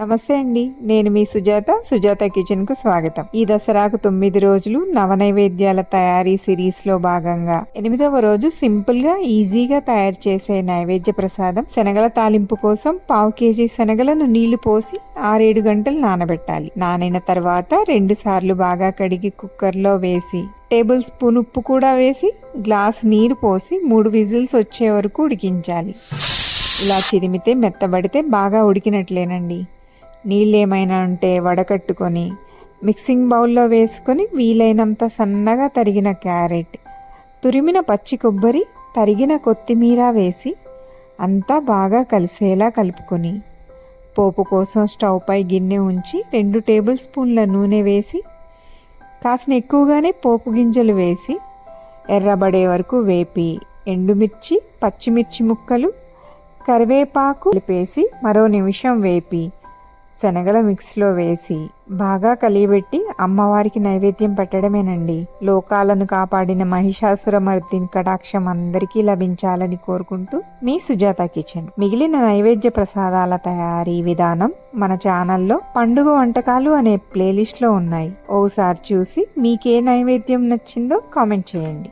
నమస్తే అండి. నేను మీ సుజాత సుజాత కిచెన్కు స్వాగతం. ఈ దసరాకు తొమ్మిది రోజులు నవ నైవేద్యాల తయారీ సిరీస్లో భాగంగా. ఎనిమిదవ రోజు సింపుల్గా ఈజీగా తయారు చేసే నైవేద్య ప్రసాదం శనగల తాలింపు కోసం పావు కేజీ శనగలను నీళ్ళు పోసి ఆరేడు గంటలు నానబెట్టాలి. నానిన తర్వాత రెండు సార్లు బాగా కడిగి కుక్కర్లో వేసి టేబుల్ స్పూన్ ఉప్పు కూడా వేసి గ్లాస్ నీరు పోసి మూడు విజిల్స్ వచ్చే వరకు ఉడికించాలి. ఇలా చిరిమితే మెత్తబడితే బాగా ఉడికినట్లేనండి. నీళ్ళు ఏమైనా ఉంటే వడకట్టుకొని మిక్సింగ్ బౌల్లో వేసుకొని వీలైనంత సన్నగా తరిగిన క్యారెట్ తురిమిన పచ్చి కొబ్బరి తరిగిన కొత్తిమీర వేసి అంతా బాగా కలిసేలా కలుపుకొని పోపు కోసం స్టవ్ పై గిన్నె ఉంచి రెండు టేబుల్ స్పూన్ల నూనె వేసి కాసిన ఎక్కువగానే పోపు గింజలు వేసి ఎర్రబడే వరకు వేపి ఎండుమిర్చి పచ్చిమిర్చి ముక్కలు కరివేపాకు కలిపేసి మరో నిమిషం వేపి శనగల మిక్స్లో వేసి బాగా కలియబెట్టి అమ్మవారికి నైవేద్యం పెట్టడమేనండి. లోకాలను కాపాడిన మహిషాసుర మర్దిని కటాక్షం అందరికీ లభించాలని కోరుకుంటూ మీ సుజాత కిచెన్. మిగిలిన నైవేద్య ప్రసాదాల తయారీ విధానం మన ఛానల్లో పండుగ వంటకాలు అనే ప్లేలిస్ట్లో ఉన్నాయి. ఓసారి చూసి మీకే నైవేద్యం నచ్చిందో కామెంట్ చేయండి.